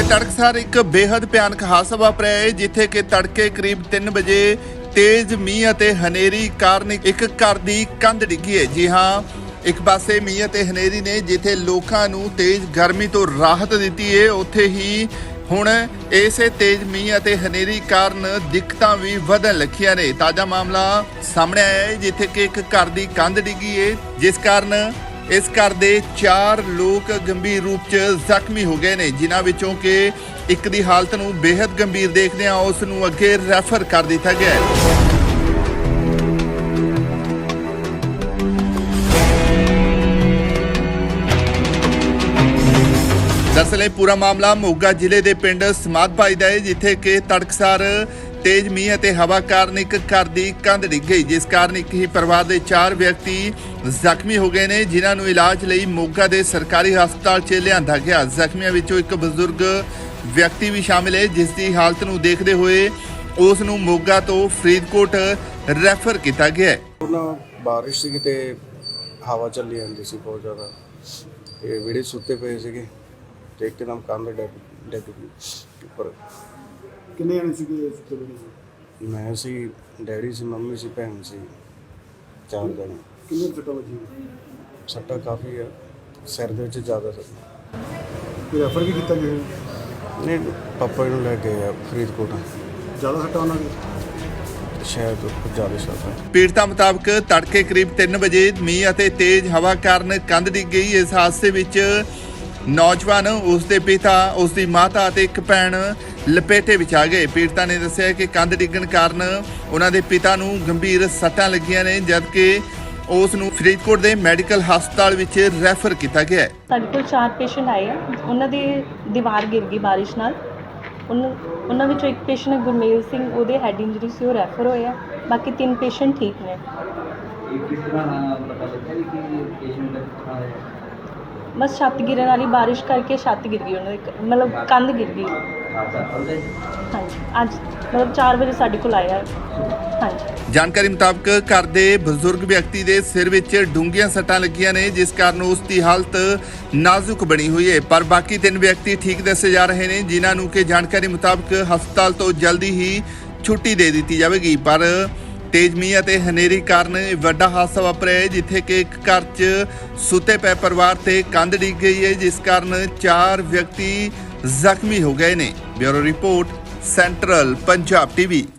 ਤੜਕਸਾਰ ਇੱਕ ਬੇहद ਭਿਆਨਕ ਹਾਦਸਾ ਵਾਪਰਿਆ ਹੈ, ਜਿੱਥੇ ਕਿ ਤੜਕੇ ਕਰੀਬ 3 ਵਜੇ ਤੇਜ਼ ਮੀਂਹ ਅਤੇ ਹਨੇਰੀ ਕਾਰਨ ਇੱਕ ਘਰ ਦੀ ਕੰਧ ਡਿੱਗੀ ਹੈ। ਜੀ ਹਾਂ, ਇੱਕ ਪਾਸੇ ਮੀਂਹ ਅਤੇ ਹਨੇਰੀ ਨੇ ਜਿੱਥੇ ਲੋਕਾਂ ਨੂੰ ਤੇਜ਼ ਗਰਮੀ ਤੋਂ ਰਾਹਤ ਦਿੱਤੀ ਹੈ, ਉੱਥੇ ਹੀ ਹੁਣ ਇਸੇ ਤੇਜ਼ ਮੀਂਹ ਅਤੇ ਹਨੇਰੀ ਕਾਰਨ ਦਿੱਕਤਾਂ ਵੀ ਵਧਣ ਲੱਗੀਆਂ ਨੇ। ਤਾਜ਼ਾ ਮਾਮਲਾ ਸਾਹਮਣੇ ਆਇਆ ਹੈ, ਜਿੱਥੇ ਕਿ ਇੱਕ ਘਰ ਦੀ ਕੰਧ ਡਿੱਗੀ ਹੈ, ਜਿਸ ਕਾਰਨ ਇਸ ਘਰ ਦੇ 4 ਲੋਕ ਗੰਭੀਰ ਰੂਪ 'ਚ ਜ਼ਖਮੀ ਹੋ ਗਏ ਨੇ, ਜਿਨ੍ਹਾਂ ਵਿੱਚੋਂ ਕਿ ਇੱਕ ਦੀ ਹਾਲਤ ਨੂੰ ਬੇहद ਗੰਭੀਰ ਦੇਖਦੇ ਆ ਉਸ ਨੂੰ ਅੱਗੇ ਰੈਫਰ ਕਰ ਦਿੱਤਾ ਗਿਆ ਹੈ। ਦਰਅਸਲ ਇਹ ਪੂਰਾ ਮਾਮਲਾ ਮੋਗਾ ਜ਼ਿਲ੍ਹੇ ਦੇ ਪਿੰਡ ਸਮਾਦ ਭਾਈ ਦਾ ਹੈ, ਜਿੱਥੇ ਕਿ ਤੜਕਸਾਰ ਤੇਜ਼ ਮੀਂਹ ਅਤੇ ਹਵਾ ਕਾਰਨ ਇੱਕ ਘਰ ਦੀ ਕੰਧ ਡਿੱਗ ਗਈ, ਜਿਸ ਕਾਰਨ ਇੱਕ ਹੀ ਪਰਿਵਾਰ ਦੇ 4 ਵਿਅਕਤੀ ਜ਼ਖਮੀ ਹੋ ਗਏ ਨੇ, ਜਿਨ੍ਹਾਂ ਨੂੰ ਇਲਾਜ ਲਈ ਮੋਗਾ ਦੇ ਸਰਕਾਰੀ ਹਸਪਤਾਲ 'ਚ ਲਿਆਂਦਾ ਗਿਆ। ਜ਼ਖਮੀਆਂ ਵਿੱਚੋਂ ਇੱਕ ਬਜ਼ੁਰਗ ਵਿਅਕਤੀ ਵੀ ਸ਼ਾਮਿਲ ਹੈ, ਜਿਸ ਦੀ ਹਾਲਤ ਨੂੰ ਦੇਖਦੇ ਹੋਏ ਉਸ ਨੂੰ ਮੋਗਾ ਤੋਂ ਫਰੀਦਕੋਟ ਰੈਫਰ ਕੀਤਾ ਗਿਆ ਹੈ। ਉਹਨਾਂ ਬਾਰਿਸ਼ ਸੀ ਤੇ ਹਵਾ ਚੱਲੀ ਜਾਂਦੀ ਸੀ ਬਹੁਤ ਜ਼ਿਆਦਾ। ਤੇ ਵਿੜੇ ਸੁੱਤੇ ਪਏ ਸੀਗੇ ਤੇ ਇੱਕਦਮ ਕੰਧ ਡਿੱਗ ਡਿੱਗ ਉੱਪਰ। ਕਿੰਨੇ ਜਣੇ ਸੀਗੇ ਸੁੱਤੇ ਬਣੇ ਮੈਂ ਸੀ ਡੈਡੀ ਸੀ ਮੰਮੀ ਸੀ ਭੈਣ ਸੀ ਚਾਰ ਜਣੇ। ਕਿੰਨੇ ਸੱਟਾਂ ਵੱਜੀਆਂ ਸੱਟਾਂ ਕਾਫੀ ਆ ਸਿਰ ਦੇ ਵਿੱਚ ਜ਼ਿਆਦਾ ਸੱਟ। ਕੋਈ ਰੈਫਰ ਵੀ ਕੀਤਾ ਗਿਆ ਨਹੀਂ ਪਾਪਾ ਜੀ ਨੂੰ ਲੈ ਗਏ ਆ ਫਰੀਦਕੋਟ। ਜ਼ਿਆਦਾ ਸੱਟਾਂ ਉਹਨਾਂ ਦੀ? ਸ਼ਾਇਦ ਕੁਝ ਜ਼ਿਆਦਾ ਸੱਟ ਪੀੜਤਾਂ ਮੁਤਾਬਕ ਤੜਕੇ ਕਰੀਬ 3 ਵਜੇ ਮੀਂਹ ਅਤੇ ਤੇਜ਼ ਹਵਾ ਕਾਰਨ ਕੰਧ ਡਿੱਗ ਗਈ। ਇਸ ਹਾਦਸੇ ਵਿੱਚ ਨੌਜਵਾਨ ਉਸ ਦੇ ਪਿਤਾ ਉਸ ਦੀ ਮਾਤਾ ਅਤੇ ਇੱਕ ਭੈਣ ਲਪੇਟੇ ਵਿੱਚ ਆ ਗਏ। ਪੀੜਤਾਂ ਨੇ ਦੱਸਿਆ ਕਿ ਕੰਧ ਡਿੱਗਣ ਕਾਰਨ ਉਹਨਾਂ ਦੇ ਪਿਤਾ ਨੂੰ ਗੰਭੀਰ ਸੱਟਾਂ ਲੱਗੀਆਂ ਨੇ ਜਦਕਿ ਉਸ ਨੂੰ ਫਰੀਦਕੋਟ ਦੇ ਮੈਡੀਕਲ ਹਸਪਤਾਲ ਵਿੱਚ ਰੈਫਰ ਕੀਤਾ ਗਿਆ ਹੈ। ਸਾਡੇ ਕੋਲ ਚਾਰ ਪੇਸ਼ੈਂਟ ਆਏ ਆ। ਉਹਨਾਂ ਦੀ ਦੀਵਾਰ ਗਿਰ ਗਈ ਬਾਰਿਸ਼ ਨਾਲ। ਉਹਨਾਂ ਵਿੱਚੋਂ ਇੱਕ ਪੇਸ਼ੈਂਟ ਗੁਰਮੇਲ ਸਿੰਘ ਉਹਦੇ ਹੈਡ ਇੰਜਰੀ ਸੀ ਉਹ ਰੈਫਰ ਹੋਇਆ ਬਾਕੀ ਤਿੰਨ ਪੇਸ਼ੈਂਟ ਠੀਕ ਨੇ। ਇਹ ਕਿਸ ਤਰ੍ਹਾਂ ਨਾਲ ਪਤਾ ਲੱਗਿਆ ਕਿ ਪੇਸ਼ੈਂਟ ਦਾ ਕਿਸ ਤਰ੍ਹਾਂ ਹੈ? ਬਸ ਛੱਤ ਗਿਰਨ ਵਾਲੀ ਬਾਰਿਸ਼ ਕਰਕੇ ਛੱਤ ਗਿਰ ਗਈ ਉਹਨਾਂ ਦੀ। ਮਤਲਬ ਕੰਧ ਗਿਰ ਗਈ। ਹਾਂਜੀ ਅੱਜ ਮਤਲਬ 4 ਵਜੇ ਸਾਡੇ ਕੋਲ ਆਇਆ। ਹਾਂਜੀ। ਜਾਣਕਾਰੀ ਮੁਤਾਬਕ ਘਰ ਦੇ ਬਜ਼ੁਰਗ ਵਿਅਕਤੀ ਦੇ ਸਿਰ ਵਿੱਚ ਡੂੰਘੀਆਂ ਸੱਟਾਂ ਲੱਗੀਆਂ ਨੇ ਜਿਸ ਕਾਰਨ ਉਸ ਦੀ ਹਾਲਤ ਨਾਜ਼ੁਕ ਬਣੀ ਹੋਈ ਹੈ। ਪਰ ਬਾਕੀ ਤਿੰਨ ਵਿਅਕਤੀ ਠੀਕ ਦੱਸੇ ਜਾ ਰਹੇ ਨੇ ਜਿਨ੍ਹਾਂ ਨੂੰ ਕਿ ਜਾਣਕਾਰੀ ਮੁਤਾਬਕ ਹਸਪਤਾਲ ਤੋਂ ਜਲਦੀ ਹੀ ਛੁੱਟੀ ਦੇ ਦਿੱਤੀ ਜਾਵੇਗੀ। ਪਰ ਤੇਜ਼ ਮੀਂਹ ਅਤੇ ਹਨੇਰੀ ਕਾਰਨ ਇਹ ਵੱਡਾ ਹਾਦਸਾ ਵਾਪਰਿਆ ਹੈ, ਜਿੱਥੇ ਕਿ ਇੱਕ ਘਰ 'ਚ ਸੁੱਤੇ ਪਏ ਪਰਿਵਾਰ ਤੇ ਕੰਧ ਡਿੱਗ ਗਈ ਹੈ, ਜਿਸ ਕਾਰਨ ਚਾਰ ਵਿਅਕਤੀ ਜ਼ਖਮੀ ਹੋ ਗਏ ਨੇ। Bureau report, Central Punjab TV.